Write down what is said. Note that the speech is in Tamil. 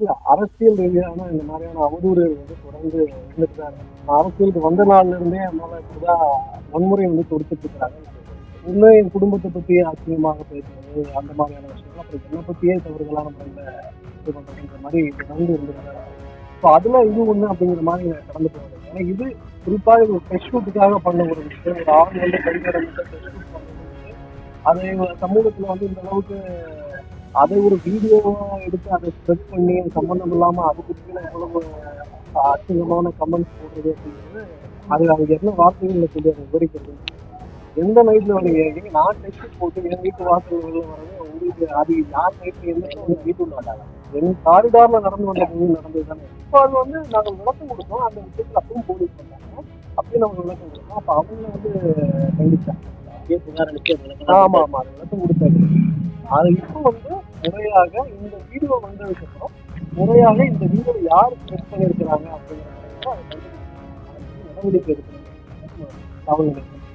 இல்ல, அரசியல் ரீதியான இந்த மாதிரியான அவதூறு வந்து தொடர்ந்து இருந்துட்டு தான் அரசியலுக்கு வந்த நாள்ல இருந்தே என் இப்படிதான் வன்முறை வந்து தொடுத்துட்டு இருக்காங்க. இன்னும் என் குடும்பத்தை பத்தி ஆச்சரியமாக பேசுறது அந்த மாதிரியான விஷயங்கள். அப்புறம் என்னை பத்தியே தவறுகளான முறையில இது பண்றதுன்ற மாதிரி தொடர்ந்து இருந்துருக்காங்க ஸோ அதுல இது ஒண்ணு அப்படிங்கிற மாதிரி நான் கடந்து போகிறது ஏன்னா இது குறிப்பாக ஒரு டெஸ்ட் பண்ண ஒரு விஷயம். ஒரு ஆண் வந்து கைகரம் அதை சமூகத்துல வந்து இந்த அளவுக்கு அதை ஒரு வீடியோவா எடுத்து அதை ஸ்ப்ரெட் பண்ணி அது சம்பந்தம் இல்லாம அது பத்தி எவ்வளவு அசிங்கமான கமெண்ட்ஸ் போடுறது அப்படிங்கிறது அது அது என்ன வார்த்தைகள்ல சொல்லி அதை விவரிக்கிறது. எந்த நைட்ல வந்து ஏறி நான் டெஸ்ட் போட்டு என் வீட்டு வாசல் வெளில வரது உங்களுக்கு அது யார் நைட்ல எந்த வந்து வீட்டு மாட்டாங்க என் காரிடார்ல நடந்து வந்த போது நடந்தது தானே இப்போ அது வந்து நாங்கள் விளக்கம் கொடுத்தோம் அந்த விஷயத்துல அப்பவும் போலீஸ் பண்ணாங்க அப்பயும் நாங்கள் விளக்கம் கொடுத்தோம். அப்போ அவங்க வந்து கண்டிச்சாங்க புகார் அளித்து ஆமா ஆமா அது விளக்கம் கொடுத்தாரு அது இப்போ வந்து முறையாக இந்த வீடியோ வந்ததுக்கு அப்புறம் முறையாக இந்த வீடியோ யார் ஸ்ப்ரெட் பண்ணியிருக்கிறாங்க அப்படிங்கிறத நடவடிக்கை எடுக்கணும். காவல்